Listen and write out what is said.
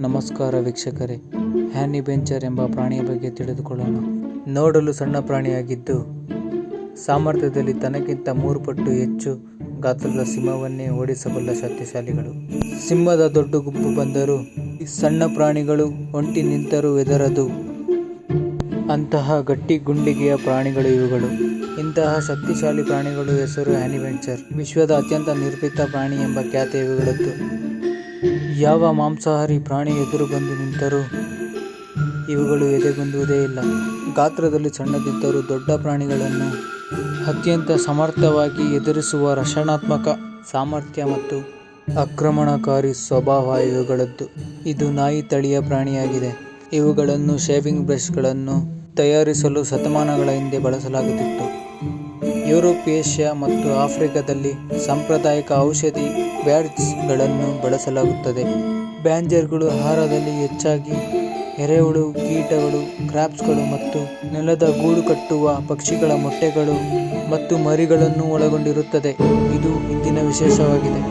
ನಮಸ್ಕಾರ ವೀಕ್ಷಕರೇ. ಹ್ಯಾನಿ ಬೆಂಚರ್ ಎಂಬ ಪ್ರಾಣಿಯ ಬಗ್ಗೆ ತಿಳಿದುಕೊಳ್ಳೋಣ. ನೋಡಲು ಸಣ್ಣ ಪ್ರಾಣಿಯಾಗಿದ್ದು, ಸಾಮರ್ಥ್ಯದಲ್ಲಿ ತನಗಿಂತ ಮೂರು ಪಟ್ಟು ಹೆಚ್ಚು ಗಾತ್ರದ ಸಿಂಹವನ್ನೇ ಓಡಿಸಬಲ್ಲ ಶಕ್ತಿಶಾಲಿಗಳು. ಸಿಂಹದ ದೊಡ್ಡ ಗುಂಪು ಬಂದರೂ ಸಣ್ಣ ಪ್ರಾಣಿಗಳು ಒಂಟಿ ನಿಂತರೂ ಎದರದು ಅಂತಹ ಗಟ್ಟಿ ಗುಂಡಿಗೆಯ ಪ್ರಾಣಿಗಳು ಇವುಗಳು. ಇಂತಹ ಶಕ್ತಿಶಾಲಿ ಪ್ರಾಣಿಗಳು ಹೆಸರು ಹ್ಯಾನಿವೆಂಚರ್ ವಿಶ್ವದ ಅತ್ಯಂತ ನಿರ್ಭೀತ ಪ್ರಾಣಿ ಎಂಬ ಖ್ಯಾತಿ ಇವುಗಳದ್ದು. ಯಾವ ಮಾಂಸಾಹಾರಿ ಪ್ರಾಣಿ ಎದುರು ಬಂದು ನಿಂತರೂ ಇವುಗಳು ಎದೆಗುಂದುವುದೇ ಇಲ್ಲ. ಗಾತ್ರದಲ್ಲಿ ಸಣ್ಣದಿದ್ದರೂ ದೊಡ್ಡ ಪ್ರಾಣಿಗಳನ್ನು ಅತ್ಯಂತ ಸಮರ್ಥವಾಗಿ ಎದುರಿಸುವ ರಕ್ಷಣಾತ್ಮಕ ಸಾಮರ್ಥ್ಯ ಮತ್ತು ಆಕ್ರಮಣಕಾರಿ ಸ್ವಭಾವ ಇವುಗಳದ್ದು. ಇದು ನಾಯಿ ತಳಿಯ ಪ್ರಾಣಿಯಾಗಿದೆ. ಇವುಗಳನ್ನು ಶೇವಿಂಗ್ ಬ್ರಷ್ಗಳನ್ನು ತಯಾರಿಸಲು ಶತಮಾನಗಳ ಹಿಂದೆ ಬಳಸಲಾಗುತ್ತಿತ್ತು. ಯುರೋಪ್, ಏಷ್ಯಾ ಮತ್ತು ಆಫ್ರಿಕಾದಲ್ಲಿ ಸಾಂಪ್ರದಾಯಿಕ ಔಷಧಿ ಬ್ಯಾಡ್ಜ್ಗಳನ್ನು ಬಳಸಲಾಗುತ್ತದೆ. ಬ್ಯಾಂಜರ್ಗಳು ಆಹಾರದಲ್ಲಿ ಹೆಚ್ಚಾಗಿ ಎರೆಹುಳು, ಕೀಟಗಳು ಕ್ರಾಬ್ಸ್ಗಳು ಮತ್ತು ನೆಲದ ಗೂಡು ಕಟ್ಟುವ ಪಕ್ಷಿಗಳ ಮೊಟ್ಟೆಗಳು ಮತ್ತು ಮರಿಗಳನ್ನು ಒಳಗೊಂಡಿರುತ್ತದೆ. ಇದು ಇಂದಿನ ವಿಶೇಷವಾಗಿದೆ.